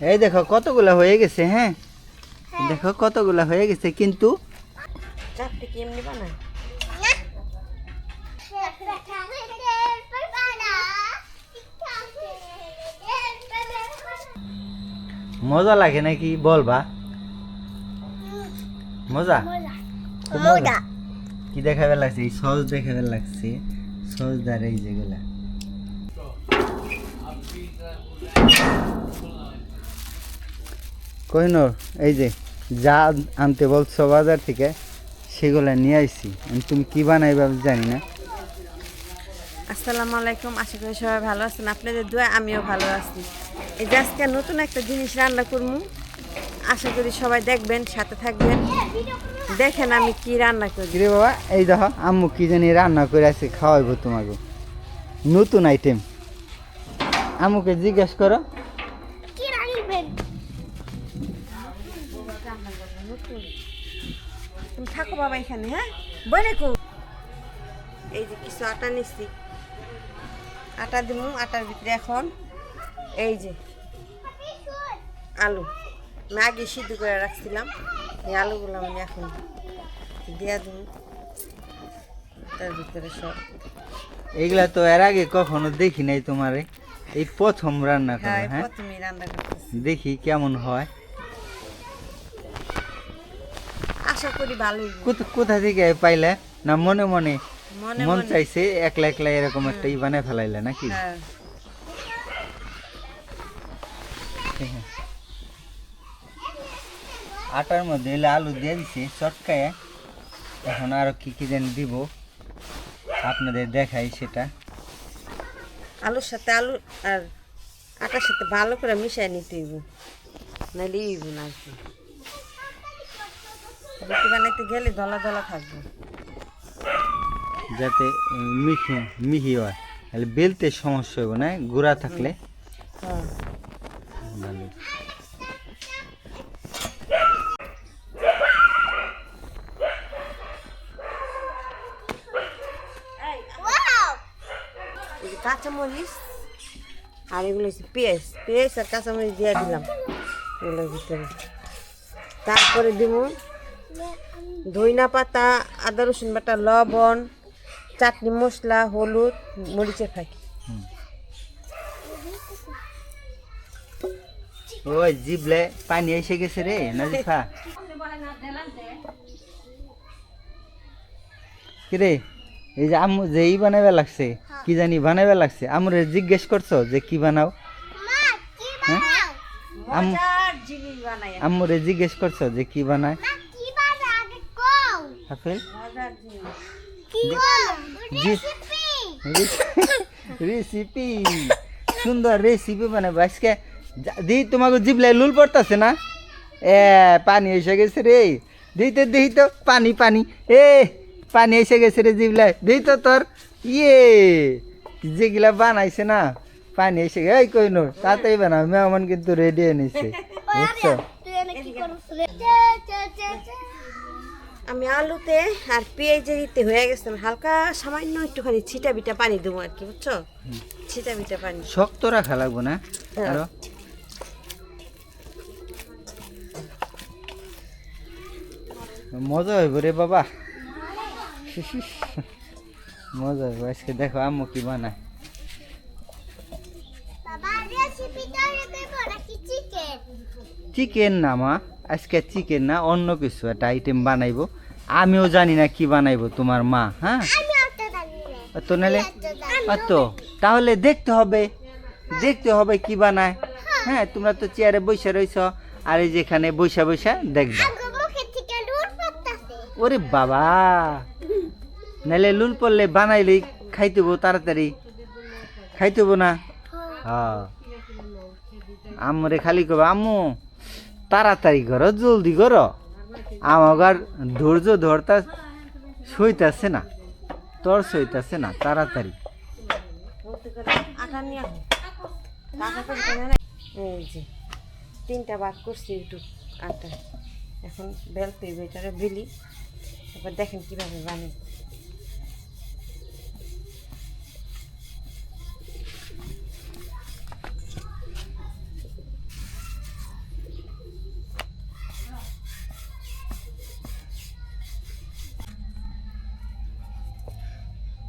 এই দেখো কতগুলা হয়ে গেছে হ্যাঁ? দেখো কতগুলা হয়ে গেছে কিন্তু মজা লাগে নাকি? বলবা। মজা। মজা। কি দেখাবে লাগছে? এই সস দেখাবে লাগছে। সস দ্বারা এই যেগুলা। কহিনোর এই যে যা আনতে বলছো বাজার থেকে সেগুলা নিয়ে আইছি। আমি তুমি কী বানাইবা জানি না। আসসালামু আলাইকুম আশা করি সবাই ভালো আছেন। আপনাদের দোয়া আমিও ভালো আছি। এই যে আজকে নতুন একটা জিনিস রান্না করব আশা করি সবাই দেখবেন সাথে থাকবেন। দেখেন আমি কি রান্না করি। রে বাবা এই দেখো আম্মু কি জানি রান্না করে আছে খাওয়াইবো তোমাকে। নতুন আইটেম আম্মুকে জিজ্ঞেস করো। থাকো বাবা এখানে হ্যাঁ? বই রেখো এই যে কিছু আটা নিচ্ছি। আটা দিব আটার ভিতরে এখন এই যে আলু। আমি আগে সিদ্ধ করে রাখছিলাম এই আলুগুলো আমি এখন দিয়া দিব তার ভিতরে সব। এইগুলা তো এর আগে কখনো দেখি নাই তোমারে। এই প্রথম রান্না করো হ্যাঁ হ্যাঁ? রান্না দেখি কেমন হয়। আশা করি ভালোই। কোথা- থেকে পাইলে? না মনে মনে? মনে চাইছে একলা একলা এরকম একটা ই বানায় ফেলাইলে নাকি? হ্যাঁ। আটার মধ্যে আলু দিয়ে দিছি চটকায়। এখন আরও কি কি যেন দিব আপনাদের দেখাই সেটা। আলুর সাথে আলু আর আটার সাথে ভালো করে মিশিয়ে নিতে হইব। নাহলে না আর কি। রুটি বানাইতে গেলে দলা দলা থাকবে যাতে মিহি মিহি হয়। তাহলে বেলতে সমস্যা হবে না গুঁড়া থাকলে? কাঁচামরিচ আর এগুলো হচ্ছে পেঁয়াজ। পেঁয়াজ আর কাঁচামরিচ দিয়ে দিলাম। এগুলোর ভিতরে। তারপরে দিব ধইনা পাতা আদা রসুন বাটা লবণ চাটনি মশলা হলুদ মরিচের ফাঁকি। ওই জিবলে পানি এসে গেছে রে নাজিফা। কিরে এই যে আম্মু যে ই বানাবে লাগছে কি জানি বানাবে লাগছে আমরে জিজ্ঞেস করছ যে কি বানাও? হ্যাঁ? আম্মুরে জিজ্ঞেস করছ যে কি বানায়? আপেল? রেসিপি। সুন্দর রেসিপি বানাবে। আজকে দি তোমাকে জিবলাই লুল পড়তাছে না? এ পানি এসে গেছে রে। দিই তো দিই তো পানি পানি। এ পানি এসে গেছে রে জিবলাই। দিই তো তোর। ইয়ে যেগুলা বানাইছে না পানি এসে গে এই কই নো তাড়াতাড়ি বানাও। মেহমান কিন্তু রেডি এনেছে। বুঝছ? আমি আলুতে আর পেঁয়াজের দিতে হয়ে গেছে হালকা সামান্য একটুখানি ছিটা বিটা পানি দেবো আর কি বুঝছ? ছিটা বিটা পানি। শক্ত রাখা লাগবো না? আরও? মজা হইব রে বাবা। মজা হইব। আজকে দেখো আম্মু কি বানায়। চিকেন না মা আজকে চিকেন না অন্য কিছু। একটা আইটেম বানাইবো। আমিও জানি না কি বানাইবো তোমার মা হ্যাঁ? তো নাহলে তো তাহলে দেখতে হবে। দেখতে হবে কি বানায়। হ্যাঁ। তোমরা তো চেয়ারে বসে রইছ আর এই যেখানে বৈশা বৈশা দেখবে। ওরে বাবা! নাহলে লুল পড়লে বানাইলে খাইতেব তাড়াতাড়ি। খাইতেব না? হ্যাঁ। আম্মুরে খালি কব আম্মু তাড়াতাড়ি করো জলদি করো। আমার ধৈর্য ধরতা সইতাছে না, তোর সইতাছে না, তাড়াতাড়ি। তিনটা ভাগ করছি একটু আটা এখন বেলতে বেটারে বেলি তারপর দেখেন কীভাবে বানাই।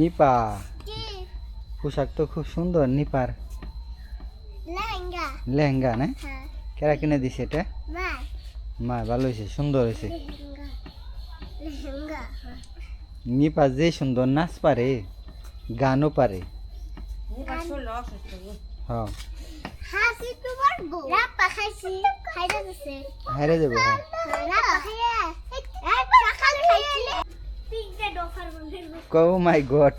নিপা। পোশাক তো খুব সুন্দর নিপার। লেহেঙ্গা। না? কেরা কিনে দিছে এটা? মা ভালো হয়েছে সুন্দর হয়েছে। নিপা যে সুন্দর নাচ পারে গানও পারে। হ্যাঁ। হারে যাব হ্যাঁ। গড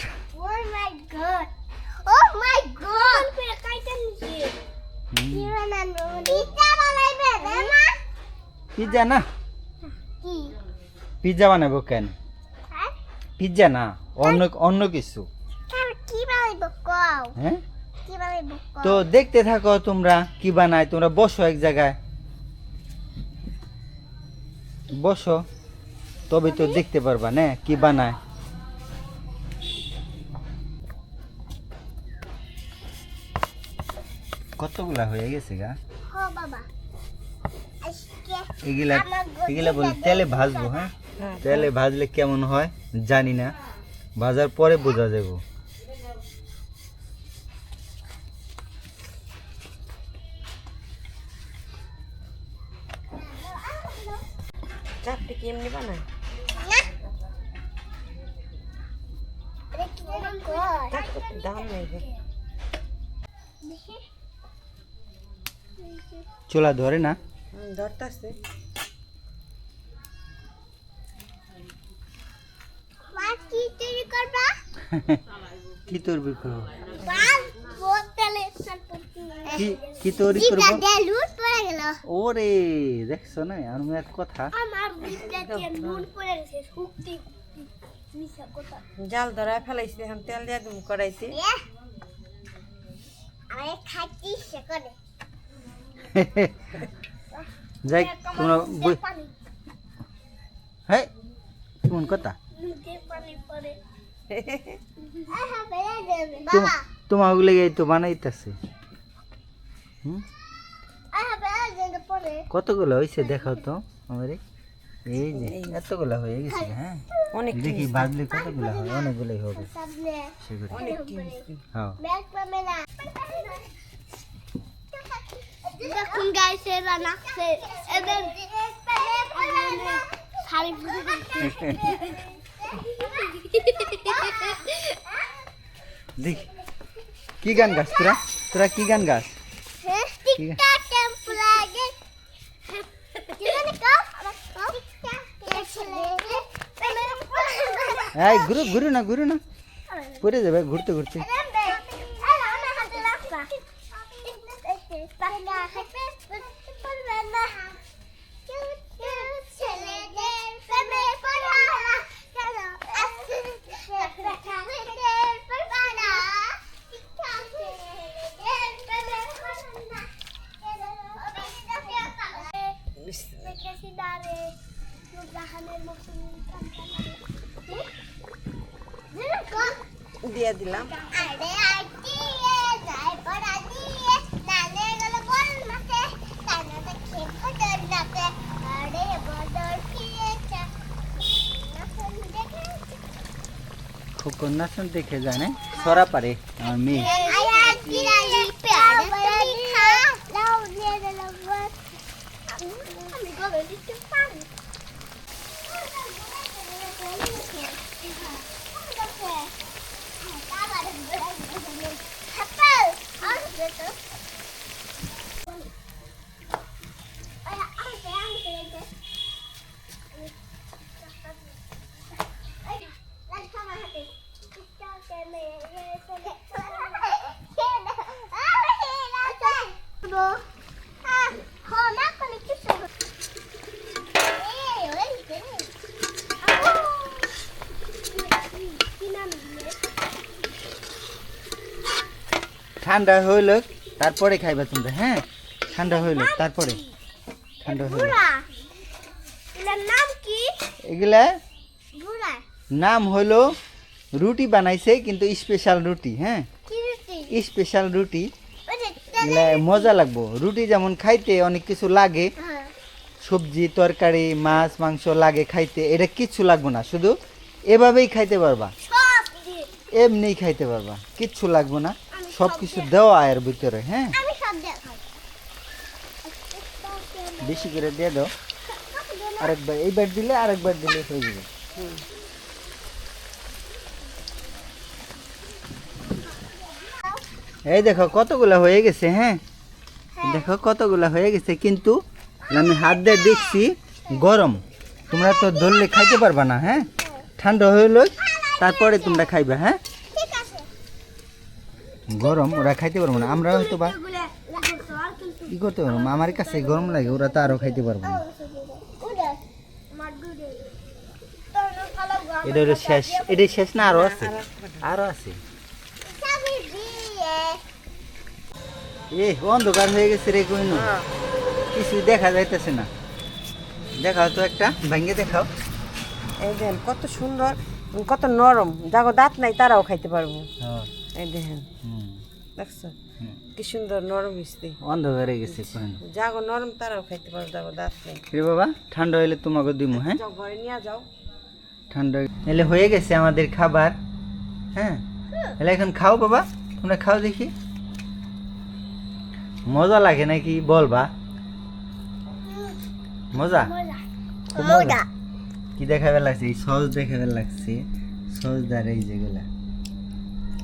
ও মাই গড পুরো খাইতে নিছি কি বানানো পিজ্জা না পিজ্জা বানাবো কেন? পিজ্জা না অন্য অন্য কিছু। হ্যাঁ? তো দেখতে থাকো তোমরা কি বানায় তোমরা বসো এক জায়গায়। বসো। তবে তো দেখতে পারবা না কি বানায়? কতগুলা হয়ে গেছে গা? এগুলা এগুলা বলি তেলে ভাজবো হ্যাঁ? হ্যাঁ, তেলে ভাজলে কেমন হয়? জানি না। ভাজার পরে বোঝা যাব। চারটে কি এমনি বানায় থাক তো, দাম নেই চোলা ধরে না? ধরতাছে। কি তৈরি করবা? কি তৈরি করব? ওরে দেখছ না? আমি এক কথা। আমার দিয়ে লুট পড়ে গেছে জাল ধরায় ফেলাইছি এখন তেল দিয়ে তুমি কড়াইতে। যাই তোমরা হ্যাঁ কেমন কথা? তোমার ওগুলো এই তো বানাইতেছে। হুম? আহা বেড়ে যাবে পড়ে। কতগুলো হয়েছে দেখাও তো আমারে। এই যে এতগুলো হয়ে গেছে হ্যাঁ? অনেক দেখি বাজলে কতগুলো হয় অনেকগুলোই হবে। সেগুলো। হ্যাঁ। দেখুন গাইছে রানাছে এবার শাড়ি দেখি। কি গান গাছ তোরা? তোরা কি গান গাছ টিকটক টেম্পু লাগে কীভাবে কাও টিকটক টেম্পু এই ঘুরু ঘুরু না ঘুরু না। পড়ে যাবে ঘুরতে ঘুরতে। খোকন নাচন দেখে। জানে সরা পারে আমার মেয়ে। দিয়ে আমি ঠান্ডা হইল তারপরে খাইবা তোমরা হ্যাঁ? ঠান্ডা হইল তারপরে। ঠান্ডা হইল নাম কি? এগুলা নাম হলো রুটি বানাইছে কিন্তু স্পেশাল রুটি হ্যাঁ? স্পেশাল রুটি। মজা লাগবো। রুটি যেমন খাইতে অনেক কিছু লাগে হ্যাঁ। সবজি তরকারি মাছ মাংস লাগে খাইতে এটা কিচ্ছু লাগবো না শুধু এভাবেই খাইতে পারবা। এমনি খাইতে পারবা কিচ্ছু লাগবো না। সব কিছু দেওয়া এর ভিতরে হ্যাঁ? বেশি করে দিয়ে দাও। আরেকবার এইবার দিলে আরেকবার দিলে হয়ে যাবে। এই দেখো কতগুলা হয়ে গেছে হ্যাঁ। দেখো কতগুলা হয়ে গেছে কিন্তু আমি হাত দিয়ে দেখছি গরম। তোমরা তো ধরলে খাইতে পারবা না হ্যাঁ? ঠান্ডা হইল তারপরে তোমরা খাইবা হ্যাঁ? গরম, ওরা খাইতে পারব না। আমরা হয়তো বা কি করতে পারব আমার কাছে গরম লাগে, ওরা তো আরও খাইতে পারব না। এটা হলো শেষ। এটা শেষ না, আরও আছে? আরও আছে। এ অন্ধকার হয়ে গেছে রে হ্যাঁ কিছু দেখা যাইতেছে না। দেখাও তো একটা, ভাঙ্গে দেখাও। এই দেখেন কত সুন্দর। কত নরম। যাগো দাঁত নাই তারাও খাইতে পারব। হ্যাঁ, এই দেখেন। দেখছ? কি সুন্দর নরম মিষ্টি। অন্ধকার হয়ে গেছে যাগো নরম তারাও খাইতে পারব যাগো দাঁত নেই। রে বাবা ঠান্ডা হইলে তোমাকে দিমু হ্যাঁ? যাও ঘরে নিয়ে যাও। ঠান্ডা এলে হয়ে গেছে আমাদের খাবার হ্যাঁ? এলে এখন খাও বাবা তোমরা খাও দেখি। মজা লাগে নাকি বলবা? মজা। মজা। কি দেখাবে লাগছে? এই সস দেখাবে লাগছে। সস দার এই যেগুলা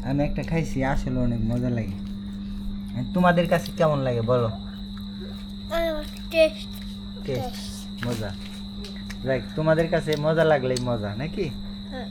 আমি একটা খাইছি আসলে অনেক মজা লাগে। তোমাদের কাছে কেমন লাগে বলো? মজা। দেখ তোমাদের কাছে মজা লাগলেই মজা নাকি? হ্যাঁ।